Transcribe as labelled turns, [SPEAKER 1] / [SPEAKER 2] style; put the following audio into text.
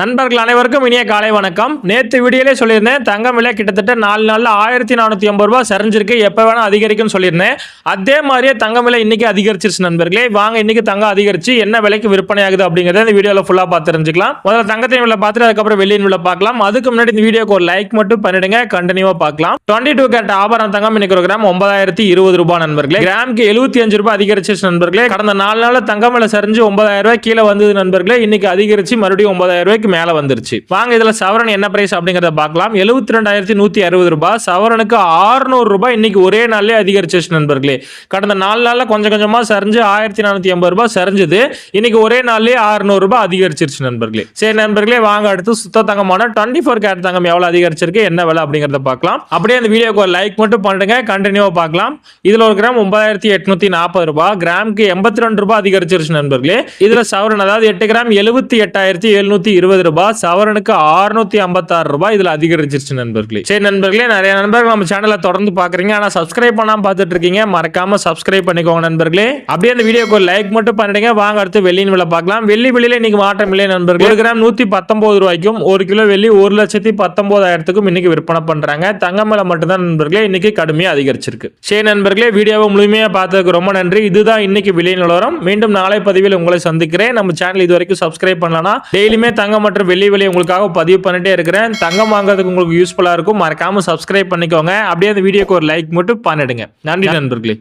[SPEAKER 1] நண்பர்கள் அனைவருக்கும் இனிய காலை வணக்கம். நேற்று வீடியோலே சொல்லியிருந்தேன் தங்கம் விலை கிட்டத்தட்ட நாலு நாளில் ஆயிரத்தி நானூற்றி ஐம்பது ரூபாய் சரிஞ்சிருக்கு எப்போ வேணால் அதிகரிக்கும்னு சொல்லியிருந்தேன். அதே மாதிரியே தங்கம் விலை இன்றைக்கி அதிகரிச்சிருச்சு நண்பர்களே. வாங்க இன்றைக்கி தங்கம் அதிகரிச்சு என்ன விலைக்கு விற்பனை ஆகுது அப்படிங்கிறத இந்த வீடியோவில் ஃபுல்லாக பார்த்து தெரிஞ்சுக்கலாம். முதல்ல தங்கத்தின் விலை பார்த்துட்டு அதுக்கப்புறம் வெள்ளியின் விலை பார்க்கலாம். அதுக்கு முன்னாடி இந்த வீடியோக்கு ஒரு லைக் மட்டும் பண்ணிடுங்க கண்டினியூவாக பார்க்கலாம். டுவெண்ட்டி டூ கேரட் ஆபரண தங்கம் இன்னைக்கு ஒரு கிராம் ஒன்பதாயிரத்தி இருபது ரூபாய் நண்பர்களே. கிராமுக்கு எழுபத்தி அஞ்சு ரூபாய் அதிகரிச்சிருச்சு நண்பர்களே. கடந்த நாலு நாளில் தங்கம் விலை சரிஞ்சு ஒன்பதாயிரம் ரூபாய் கீழே வந்தது நண்பர்களே. இன்னைக்கு அதிகரிச்சு மறுபடியும் ஒன்பதாயிரம் ரூபாய்க்கு மேல வந்துருச்சு. வாங்க இதில் சவரன் என்ன பிரைஸ் அப்படிங்கிறத பார்க்கலாம். எழுபத்தி ரெண்டாயிரத்தி நூத்தி அறுபது ரூபாய். சவரனுக்கு 600 ரூபாய் இன்னைக்கு ஒரே நாள்லயே அதிகரிச்சிச்சு நண்பர்களே. கடந்த நாலு நாள்ல கொஞ்சம் கொஞ்சமா சரிஞ்சு ஆயிரத்தி நானூத்தி எண்பது ரூபாய் சரிஞ்சது. இன்னைக்கு ஒரே நாள்லயே 600 ரூபாய் அதிகரிச்சிருச்சு நண்பர்களே. சரி நண்பர்களே வாங்க அடுத்து சுத்த தங்கமான டுவெண்ட்டி ஃபோர் கேரட் தங்கம் எவ்வளோ அதிகரிச்சிருக்கு என்ன விலை அப்படிங்கிறத பார்க்கலாம். அப்படியே அந்த வீடியோக்கு ஒரு லைக் மட்டும் பண்ணுங்க கண்டினியூவா பார்க்கலாம். இதுல ஒரு கிராம் ஒன்பதாயிரத்தி எட்நூத்தி நாற்பது ரூபாய். கிராமுக்கு எண்பத்தி ரெண்டு ரூபாய் அதிகரிச்சிருச்சு நண்பர்களே. இதுல சவரன் அதாவது எட்டு கிராம் எழுபத்தி எட்டாயிரத்தி எழுநூத்தி இருபது ரூபாய் சவரனுக்கு அறுநூத்தி ஐம்பத்தாறு ரூபாய் இதுல அதிகரிச்சிருச்சு நண்பர்களே. சரி நண்பர்களே நிறைய நண்பர்கள் நம்ம சேனலை தொடர்ந்து பாக்குறீங்க ஆனா சப்ஸ்கிரைப் பண்ணாம பார்த்துட்டு இருக்கீங்க. மறக்காம சப்ஸ்கிரைப் பண்ணிக்கோங்க நண்பர்களே. அப்படியே அந்த வீடியோக்கு ஒரு லைக் மட்டும் பண்ணிடுங்க. வாங்க அடுத்து வெள்ளியின் விலை பார்க்கலாம். வெள்ளி வெளியில இன்னைக்கு மாற்றம் இல்லை நண்பர்கள். ஒரு கிராம் நூத்தி பத்தொன்பது ரூபாய்க்கும் ஒரு கிலோ வெள்ளி ஒரு லட்சத்தி பத்தொன்பதாயிரத்துக்கும் இன்னைக்கு விற்பனை பண்றாங்க. தங்கம் விலை மட்டும்தான் நண்பர்களே இன்னைக்கு கடுமையா அதிகரிச்சிருக்கு. சரி நண்பர்களே வீடியோவை முழுமையா பார்த்ததுக்கு ரொம்ப நன்றி. இதுதான் இன்னைக்கு விலை நிலவரம். மீண்டும் நாளை பதிவில் உங்களை சந்திக்கிறேன். நம்ம சேனல் இது வரைக்கும் சப்ஸ்கிரைப் பண்ணலனா டெய்லியுமே தங்கம் மற்றும் வெள்ளி விலை உங்களுக்காக பதிவு பண்ணிட்டே இருக்கிறேன். தங்கம் வாங்குறதுக்கு உங்களுக்கு யூஸ்ஃபுல்லா இருக்கும். மறக்காம சப்ஸ்கிரைப் பண்ணிக்கோங்க. அப்படியே அந்த வீடியோக்கு ஒரு லைக் மட்டும் பண்ணிடுங்க. நன்றி நண்பர்களே.